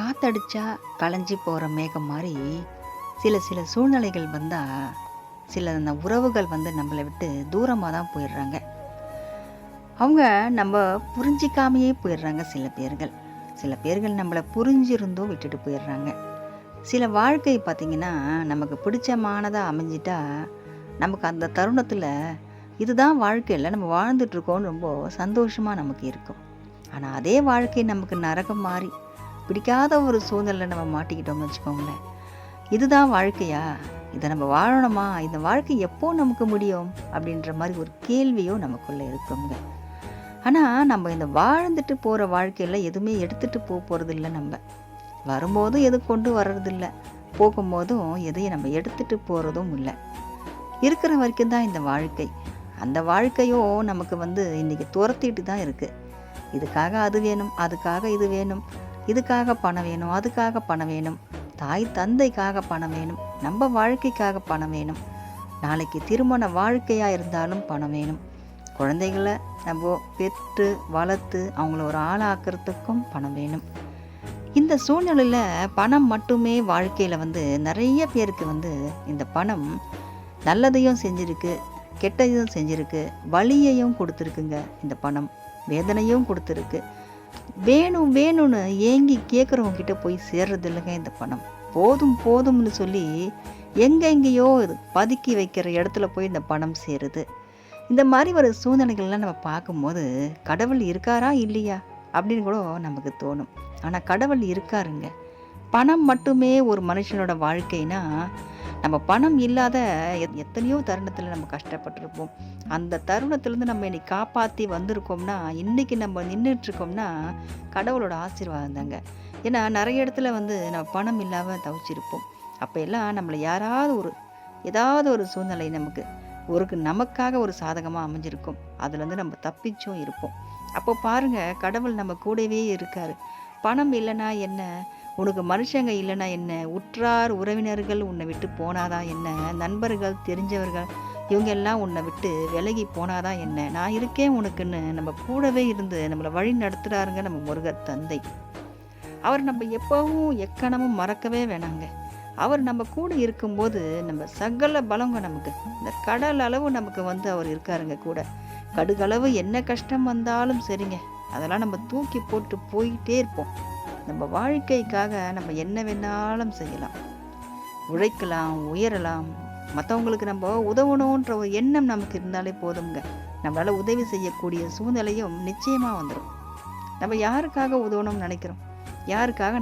காத்தடிச்சா களைஞ்சி போகிற மேகம் மாதிரி சில சில சூழ்நிலைகள் வந்தால் சில அந்த உறவுகள் வந்து நம்மளை விட்டு தூரமாக தான் போயிடுறாங்க. அவங்க நம்ம புரிஞ்சிக்காமையே போயிடுறாங்க சில பேர்கள். சில பேர்கள் நம்மளை புரிஞ்சிருந்தும் விட்டுட்டு போயிடுறாங்க. சில வாழ்க்கை பார்த்திங்கன்னா நமக்கு பிடிச்சமானதாக அமைஞ்சிட்டா நமக்கு அந்த தருணத்தில் இதுதான் வாழ்க்கையில் நம்ம வாழ்ந்துட்டுருக்கோன்னு ரொம்ப சந்தோஷமாக நமக்கு இருக்கும். ஆனால் அதே வாழ்க்கை நமக்கு நரகம் மாறி பிடிக்காத ஒரு சூழ்நிலை நம்ம மாட்டிக்கிட்டோம்னு வச்சுக்கோங்களேன். இதுதான் வாழ்க்கையா? இதை நம்ம வாழணுமா? இந்த வாழ்க்கை எப்போ நமக்கு முடியும்? அப்படின்ற மாதிரி ஒரு கேள்வியோ நமக்குள்ளே இருக்குங்க. ஆனால் நம்ம இந்த வாழ்ந்துட்டு போகிற வாழ்க்கையில் எதுவுமே எடுத்துகிட்டு போக போகிறதில்ல நம்ம. வரும்போதும் எது கொண்டு வர்றதில்ல. போகும்போதும் எதையும் நம்ம எடுத்துகிட்டு போகிறதும் இல்லை. இருக்கிற வரைக்கும் தான் இந்த வாழ்க்கை. அந்த வாழ்க்கையும் நமக்கு வந்து இன்றைக்கி துரத்திட்டு தான் இருக்குது இதுக்காக அது வேணும் அதுக்காக இது வேணும். இதுக்காக பணம் வேணும் அதுக்காக பணம் வேணும். தாய் தந்தைக்காக பணம் வேணும் நம்ம வாழ்க்கைக்காக பணம் வேணும். நாளைக்கு திருமண வாழ்க்கையாக இருந்தாலும் பணம் வேணும். குழந்தைகளை நம்ம பெற்று வளர்த்து அவங்கள ஒரு ஆளாக்குறதுக்கும் பணம் வேணும். இந்த சூழ்நிலையில் பணம் மட்டுமே வாழ்க்கையில் வந்து நிறைய பேருக்கு வந்து இந்த பணம் நல்லதையும் செஞ்சுருக்கு கெட்டதையும் செஞ்சுருக்கு வலியையும் கொடுத்துருக்குங்க இந்த பணம். வேதனையும் கொடுத்துருக்கு. வேணும் வேணும்னு ஏங்கி கேட்குறவங்க கிட்டே போய் சேர்றது இல்லைங்க இந்த பணம். போதும் போதும்னு சொல்லி எங்கெங்கேயோ இது பதுக்கி வைக்கிற இடத்துல போய் இந்த பணம் சேருது. இந்த மாதிரி ஒரு சூழ்நிலைகள்லாம் நம்ம பார்க்கும்போது கடவுள் இருக்காரா இல்லையா அப்படின்னு கூட நமக்கு தோணும். ஆனால் கடவுள் இருக்காருங்க. பணம் மட்டுமே ஒரு மனுஷனோட வாழ்க்கைனா நம்ம பணம் இல்லாத எத்- எத்தனையோ தருணத்தில் நம்ம கஷ்டப்பட்டிருப்போம். அந்த தருணத்திலேருந்து நம்ம இன்னைக்கு காப்பாற்றி வந்திருக்கோம்னா இன்றைக்கி நம்ம நின்றுட்டு இருக்கோம்னா கடவுளோட ஆசீர்வாதம் தாங்க. ஏன்னா நிறைய இடத்துல வந்து நம்ம பணம் இல்லாமல் தவிச்சிருப்போம். அப்போ எல்லாம் நம்மளை யாராவது ஒரு ஏதாவது ஒரு சூழ்நிலை நமக்கு ஒரு நமக்காக ஒரு சாதகமாக அமைஞ்சிருக்கும். அதுலேருந்து நம்ம தப்பிச்சும் இருப்போம். அப்போ பாருங்க கடவுள் நம்ம கூடவே இருக்கார். பணம் இல்லைன்னா என்ன? உனக்கு மனுஷங்க இல்லைன்னா என்ன? உற்றார் உறவினர்கள் உன்னை விட்டு போனாதான் என்ன? நண்பர்கள் தெரிஞ்சவர்கள் இவங்க எல்லாம் உன்னை விட்டு விலகி போனாதான் என்ன? நான் இருக்கேன் உனக்குன்னு நம்ம கூடவே இருந்து நம்மளை வழி நடத்துகிறாருங்க நம்ம முருகர் தந்தை. அவர் நம்ம எப்பவும் எக்கணமும் மறக்கவே வேணாங்க. அவர் நம்ம கூட இருக்கும்போது நம்ம சகல பலங்க நமக்கு இந்த கடல் அளவு நமக்கு வந்து அவர் இருக்காருங்க கூட. கடுகளவு என்ன கஷ்டம் வந்தாலும் சரிங்க. அதெல்லாம் நம்ம தூக்கி போட்டு போயிட்டே இருப்போம். நம்ம வாழ்க்கைக்காக நம்ம என்ன வேணாலும் செய்யலாம். உழைக்கலாம் உயரலாம். மற்றவங்களுக்கு நம்ம உதவணுன்ற ஒரு எண்ணம் நமக்கு இருந்தாலே போதுங்க நம்மளால் உதவி செய்யக்கூடிய சூழ்நிலையும் நிச்சயமாக வந்துடும் நம்ம யாருக்காக உதவணும்னு நினைக்கிறோம்? யாருக்காக